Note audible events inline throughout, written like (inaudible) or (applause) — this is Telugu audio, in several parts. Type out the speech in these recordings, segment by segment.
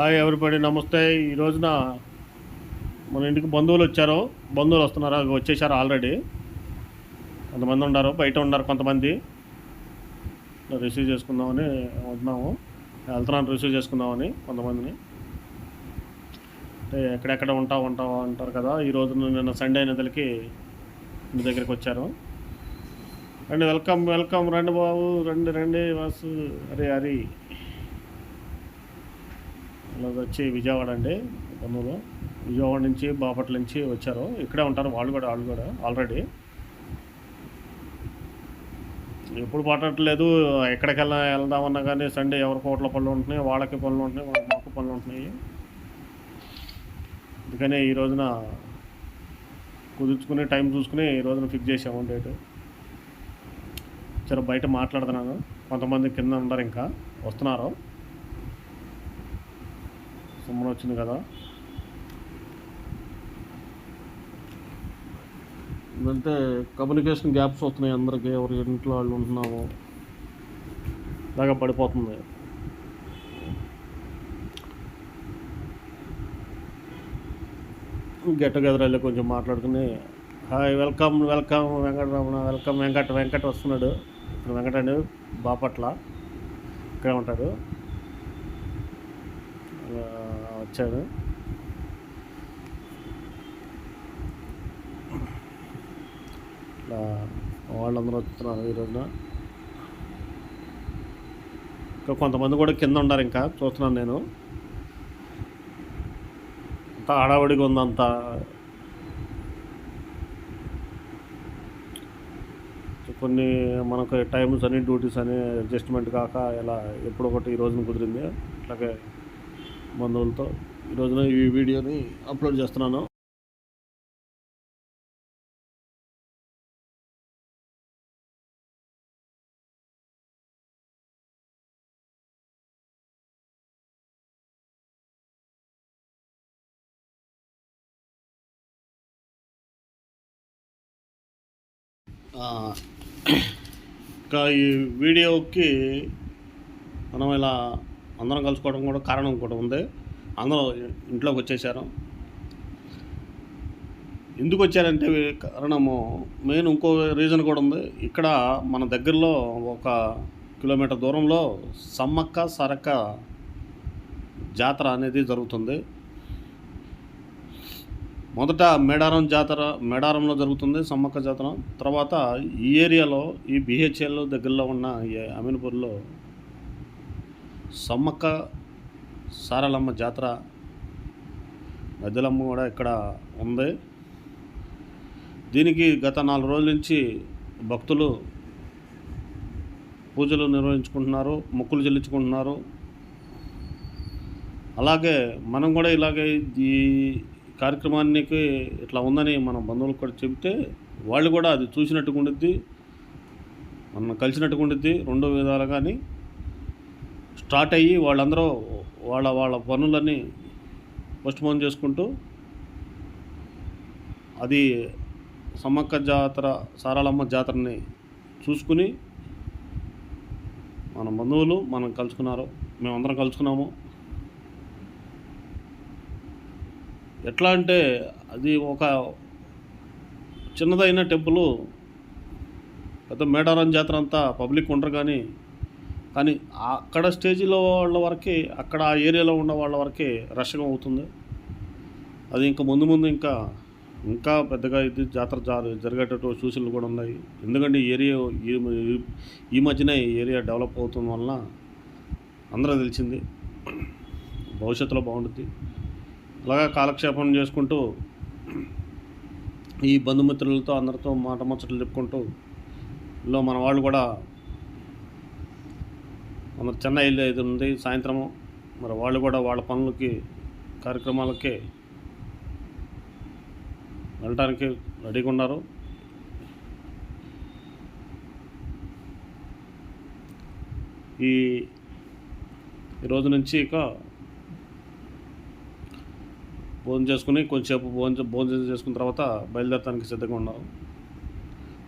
హాయ్ ఎవరిపడి నమస్తే. ఈ రోజున మన ఇంటికి బంధువులు వచ్చారు. బంధువులు వస్తున్నారు? అవి వచ్చేసారు ఆల్రెడీ. కొంతమంది ఉన్నారు బయట ఉన్నారు కొంతమంది. రిసీవ్ చేసుకుందామని ఉంటున్నాము వెళ్తున్నాను రిసీవ్ చేసుకుందామని కొంతమందిని. అంటే ఎక్కడెక్కడ ఉంటావు ఉంటావు అంటారు కదా. ఈ రోజు నిన్న సండే నిధులకి మీ దగ్గరికి వచ్చారు. రండి వెల్కమ్ వెల్కమ్. రండి బాబు రండి రండి వాసు అరే అరే. ఇలా వచ్చి విజయవాడ అండి బంధువులు విజయవాడ నుంచి బాపట్ల నుంచి వచ్చారు. ఇక్కడే ఉంటారు వాళ్ళు కూడా వాళ్ళు కూడా ఆల్రెడీ ఎప్పుడు పట్టట్లేదు ఎక్కడికెళ్ళా వెళ్దామన్నా కానీ సండే ఎవరి కోట్ల పనులు ఉంటున్నాయి వాళ్ళకి పనులు ఉంటున్నాయి వాళ్ళకి మాకు పనులు ఉంటున్నాయి. అందుకనే ఈ రోజున కుదుర్చుకుని టైం చూసుకుని ఈ రోజున ఫిక్స్ చేసాము డేటు సరే బయట మాట్లాడుతున్నాను. కొంతమంది కింద ఉన్నారు ఇంకా వస్తున్నారు. సుమ్మన వచ్చింది కదా. ఇదంటే కమ్యూనికేషన్ గ్యాప్స్ వస్తున్నాయి అందరికీ. ఎవరి ఇంట్లో వాళ్ళు ఉంటున్నాము బాగా పడిపోతుంది. గెట్ టుగెదర్ వెళ్ళి కొంచెం మాట్లాడుకుని hi welcome welcome Venkataramana welcome Venkat Venkat వస్తున్నాడు. ఇప్పుడు వెంకట అండి బాపట్ల. ఇక్కడే ఉంటాడు. వచ్చాడు. ఇట్లా వాళ్ళందరూ వస్తున్నారు ఈ రోజున. ఇంకా కొంతమంది కూడా కింద ఉన్నారు ఇంకా చూస్తున్నాను నేను. అంతా హడావుడిగా ఉందంత కొన్ని మనకు టైమ్స్ అని డ్యూటీస్ అని అడ్జస్ట్మెంట్ కాక ఇలా ఎప్పుడొకటి ఈ రోజున కుదిరింది. అట్లాగే బంధువులతో. ఈ రోజున ఈ వీడియోని అప్లోడ్ చేస్తున్నాను. ఇంకా ఈ వీడియోకి మనం ఇలా అందరం కలుసుకోవడం కూడా కారణం కూడా ఉంది. అందరూ ఇంట్లోకి వచ్చేసారు. ఎందుకు వచ్చారంటే కారణము మెయిన్ ఇంకో రీజన్ కూడా ఉంది. ఇక్కడ మన దగ్గరలో ఒక కిలోమీటర్ దూరంలో సమ్మక్క సరక్క జాతర అనేది జరుగుతుంది. మొదట మేడారం జాతర మేడారంలో జరుగుతుంది సమ్మక్క జాతర. తర్వాత ఈ ఏరియాలో ఈ బిహెచ్ఎల్ దగ్గరలో ఉన్న ఈ అమీన్పూర్లో సమ్మక్క సారలమ్మ జాతర గద్దెలమ్మ కూడా ఇక్కడ ఉంది. దీనికి గత నాలుగు రోజుల నుంచి భక్తులు పూజలు నిర్వహించుకుంటున్నారు మొక్కులు చెల్లించుకుంటున్నారు. అలాగే మనం కూడా ఇలాగే ఈ కార్యక్రమానికి ఇట్లా ఉందని మన బంధువులకు కూడా చెబితే వాళ్ళు కూడా అది చూసినట్టుగా ఉండిద్ది మనం కలిసినట్టుగా ఉండిద్ది రెండో విధాలు కానీ స్టార్ట్ అయ్యి వాళ్ళందరూ వాళ్ళ వాళ్ళ పనులన్నీ పోస్ట్పోన్ చేసుకుంటూ అది సమ్మక్క జాతర సారాలమ్మ జాతరని చూసుకుని మన బంధువులు మనం కలుసుకున్నారు. మేమందరం కలుసుకున్నాము. ఎట్లా అంటే అది ఒక చిన్నదైన టెంపుల్ పెద్ద మేడారం జాతర అంతా పబ్లిక్ ఉండరు కానీ కానీ అక్కడ స్టేజిలో వాళ్ళ వరకే అక్కడ ఆ ఏరియాలో ఉన్న వాళ్ళ వరకే రష్గా అవుతుంది. అది ఇంకా ముందు ముందు ఇంకా ఇంకా పెద్దగా ఇది జాతర జా- జరిగేటట్టు సూచనలు కూడా ఉన్నాయి. ఎందుకంటే ఈ ఏరియా ఈ- ఈ మధ్యనే ఈ ఏరియా డెవలప్ అవుతున్న వలన అందరూ తెలిసింది. భవిష్యత్తులో బాగుంటుంది. అలాగా కాలక్షేపం చేసుకుంటూ ఈ బంధుమిత్రులతో అందరితో మాట ముచ్చట్లు చెప్పుకుంటూ ఇందులో మన వాళ్ళు కూడా మరి చెన్నై ఇది ఉంది. సాయంత్రము మరి వాళ్ళు కూడా వాళ్ళ పనులకి కార్యక్రమాలకి వెళ్ళటానికి రెడీగా ఉన్నారు. ఈ ఈ రోజు నుంచి ఇక భోజనం చేసుకుని కొంచెంసేపు భోజనం భోజనం చేసుకున్న తర్వాత బయలుదేరటానికి సిద్ధంగా ఉన్నారు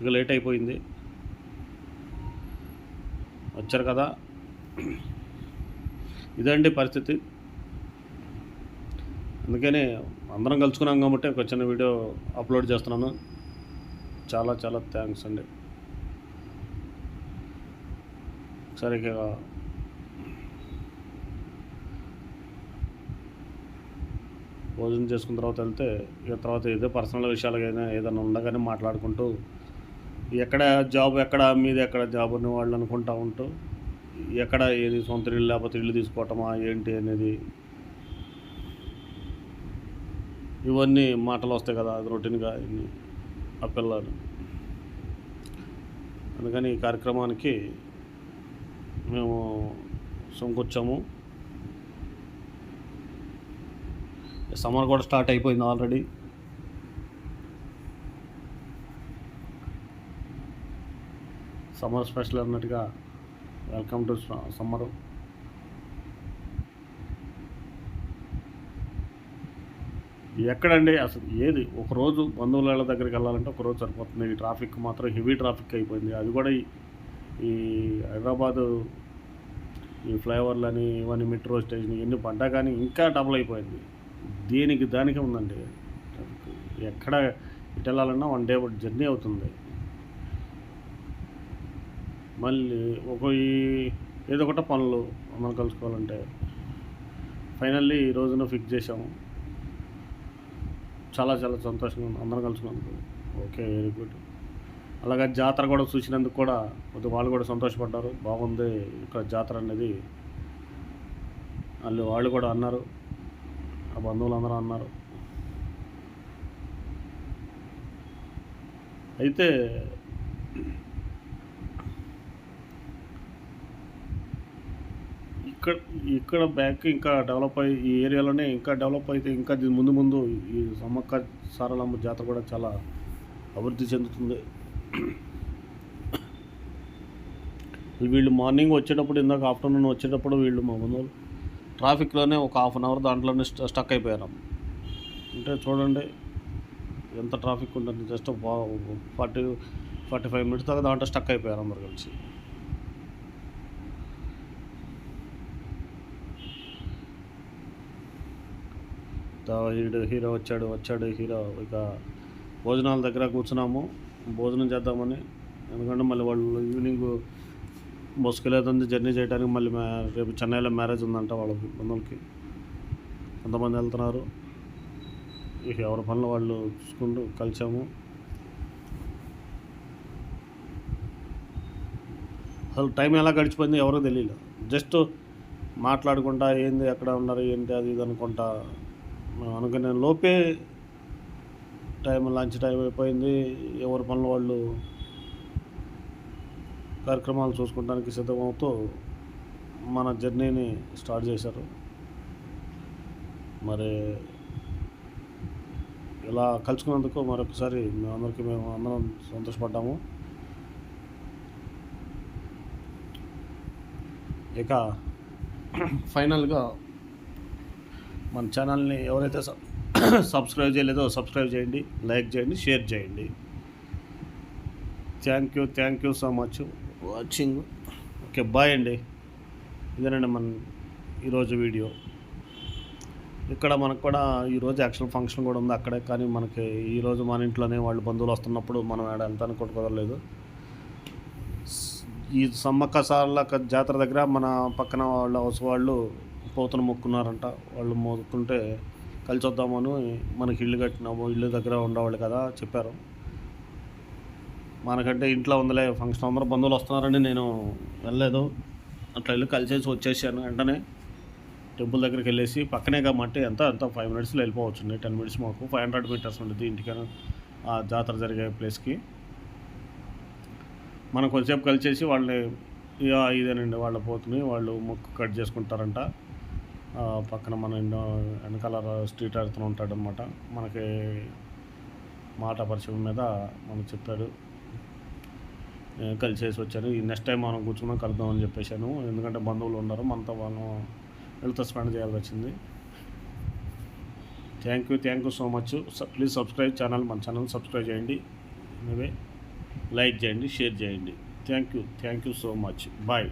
ఇక లేట్ అయిపోయింది. వచ్చారు కదా. ఇదండి పరిస్థితి. అందుకని అందరం కలుసుకున్నాం కాబట్టి ఒక చిన్న వీడియో అప్లోడ్ చేస్తున్నాను. చాలా చాలా థ్యాంక్స్ అండి. సరే భోజనం చేసుకున్న తర్వాత వెళ్తే ఇక తర్వాత ఏదో పర్సనల్ విషయాలకైనా ఏదైనా ఉండగానే మాట్లాడుకుంటూ ఎక్కడ జాబ్ ఎక్కడ మీది ఎక్కడ జాబ్ ఉన్న వాళ్ళు అనుకుంటూ ఉంటూ ఎక్కడ ఏది సొంత ఇల్లు లేకపోతే ఇల్లు తీసుకోవటమా ఏంటి అనేది. ఇవన్నీ మాటలు వస్తాయి కదా రొటీన్గా ఇన్ని ఆ పిల్లలు అందుకని ఈ కార్యక్రమానికి మేము సొంకొచ్చాము. సమ్మర్ కూడా స్టార్ట్ అయిపోయింది ఆల్రెడీ. సమ్మర్ స్పెషల్ అన్నట్టుగా వెల్కమ్ టు సమ్మర్ ఎక్కడండి? అసలు ఏది? ఒక రోజు బంధువుల దగ్గరికి వెళ్ళాలంటే ఒక రోజు సరిపోతుంది. ఈ ట్రాఫిక్ మాత్రం హెవీ ట్రాఫిక్ అయిపోయింది. అది కూడా ఈ- హైదరాబాదు ఈ ఫ్లైఓవర్లని ఇవన్నీ మెట్రో స్టేషన్ ఇవన్నీ పడ్డా కానీ ఇంకా డబుల్ అయిపోయింది. దేనికి దానికే ఉందండి? ఎక్కడ ఇటు వెళ్ళాలన్నా వన్ డే జర్నీ అవుతుంది. మళ్ళీ ఒక ఈ ఏదో ఒకట పనులు మనం కలుసుకోవాలంటే ఫైనల్లీ ఈ రోజున ఫిక్స్ చేసాము చాలా చాలా సంతోషంగా ఉంది. అందరం కలుసుకున్నందుకు. Okay very good. అలాగే జాతర కూడా చూసినందుకు కూడా కొద్ది వాళ్ళు కూడా సంతోషపడ్డారు. బాగుంది ఇక్కడ జాతర అనేది. వాళ్ళు వాళ్ళు కూడా అన్నారు. ఆ బంధువులందరూ అన్నారు. అయితే ఇక్కడ ఇక్కడ బ్యాక్ ఇంకా డెవలప్ అయ్యి ఈ ఏరియాలోనే ఇంకా డెవలప్ అయితే ఇంకా ముందు ముందు ఈ సమ్మక్క సారలమ్మ జాతర కూడా చాలా అభివృద్ధి చెందుతుంది. వీళ్ళు మార్నింగ్ వచ్చేటప్పుడు ఇందాక ఆఫ్టర్నూన్ వచ్చేటప్పుడు వీళ్ళు మా బంధువులు ట్రాఫిక్లోనే ఒక హాఫ్ అన్ అవర్ దాంట్లోనే స్ట- స్టక్ అయిపోయారు. అంటే చూడండి ఎంత ట్రాఫిక్ ఉంటుంది just forty forty five minutes దాకా దాంట్లో స్టక్ అయిపోయారు అందరు కలిసి. హీరో హీరో వచ్చాడు వచ్చాడు హీరో. ఇక భోజనాల దగ్గర కూర్చున్నాము. భోజనం చేద్దామని. ఎందుకంటే మళ్ళీ వాళ్ళు ఈవినింగ్ బస్సుకెళ్ళేదంది జర్నీ చేయడానికి మళ్ళీ రేపు చెన్నైలో మ్యారేజ్ ఉందంట వాళ్ళకి బంధువులకి. కొంతమంది వెళ్తున్నారు. ఇక ఎవరి పనులు వాళ్ళు చూసుకుంటూ కలిసాము. అసలు టైం ఎలా గడిచిపోయింది ఎవరో తెలియలేదు. జస్ట్ మాట్లాడుకుంటా ఏంది ఎక్కడ ఉన్నారు ఏంటి అది ఇది అనుకుంటా మేము అనుకునే లోపే టైం లంచ్ టైం అయిపోయింది. ఎవరి పనులు వాళ్ళు కార్యక్రమాలు చూసుకోవడానికి సిద్ధమవుతూ మన జర్నీని స్టార్ట్ చేశారు. మరి ఇలా కలుసుకున్నందుకు మరొకసారి మేమందరికీ మేము అందరం సంతోషపడ్డాము. ఇక (clears throat) ఫైనల్గా మన ఛానల్ని ఎవరైతే సబ్ (clears throat) సబ్స్క్రైబ్ చేయలేదో సబ్స్క్రైబ్ చేయండి లైక్ చేయండి షేర్ చేయండి. Thank you thank you so much watching okay bye అండి. ఇదేనండి మన ఈరోజు వీడియో. ఇక్కడ మనకు కూడా ఈరోజు యాక్చువల్ ఫంక్షన్ కూడా ఉంది అక్కడే కానీ మనకి ఈరోజు మన ఇంట్లోనే వాళ్ళు బంధువులు వస్తున్నప్పుడు మనం ఆడ ఎంత కూడా కుదరలేదు ఈ సమ్మక్క సార్ల జాతర దగ్గర మన పక్కన వాళ్ళ హౌస్ వాళ్ళు పోతను మొక్కున్నారంట. వాళ్ళు మొక్కుంటే కలిసి వద్దామని మనకి ఇల్లు కట్టినాము ఇల్లు దగ్గర ఉండేవాళ్ళు కదా చెప్పారు. మనకంటే ఇంట్లో ఉందిలే ఫంక్షన్ అందరూ బంధువులు వస్తున్నారని నేను వెళ్ళలేదు. అట్లా వెళ్ళి కలిసేసి వచ్చేసాను వెంటనే. టెంపుల్ దగ్గరికి వెళ్ళేసి పక్కనే కాబట్టి ఎంత ఎంత ఫైవ్ మినిట్స్లో వెళ్ళిపోవచ్చు టెన్ మినిట్స్ మాకు. ఫైవ్ హండ్రెడ్ మీటర్స్ ఉంటుంది ఇంటికైనా ఆ జాతర జరిగే ప్లేస్కి మనం కొద్దిసేపు కలిసేసి వాళ్ళని ఇక ఇదేనండి వాళ్ళ పోతుని వాళ్ళు మొక్కు కట్ చేసుకుంటారంట. పక్కన మన ఎన్నో వెనకాల స్ట్రీట్ అడుతూ ఉంటాడనమాట మనకి మాట పరిచయం మీద మనకు చెప్పాడు. కలిసేసి వచ్చాను ఈ నెక్స్ట్ టైం మనం కూర్చున్నాం కలుద్దామని చెప్పేశాను. ఎందుకంటే బంధువులు ఉన్నారు. మనతో వాళ్ళు వెళ్తే స్పెండ్ చేయాల్సి వచ్చింది. Thank you thank you so much please subscribe channel మన ఛానల్ సబ్స్క్రైబ్ చేయండి. నువ్వే లైక్ చేయండి షేర్ చేయండి. Thank you thank you so much bye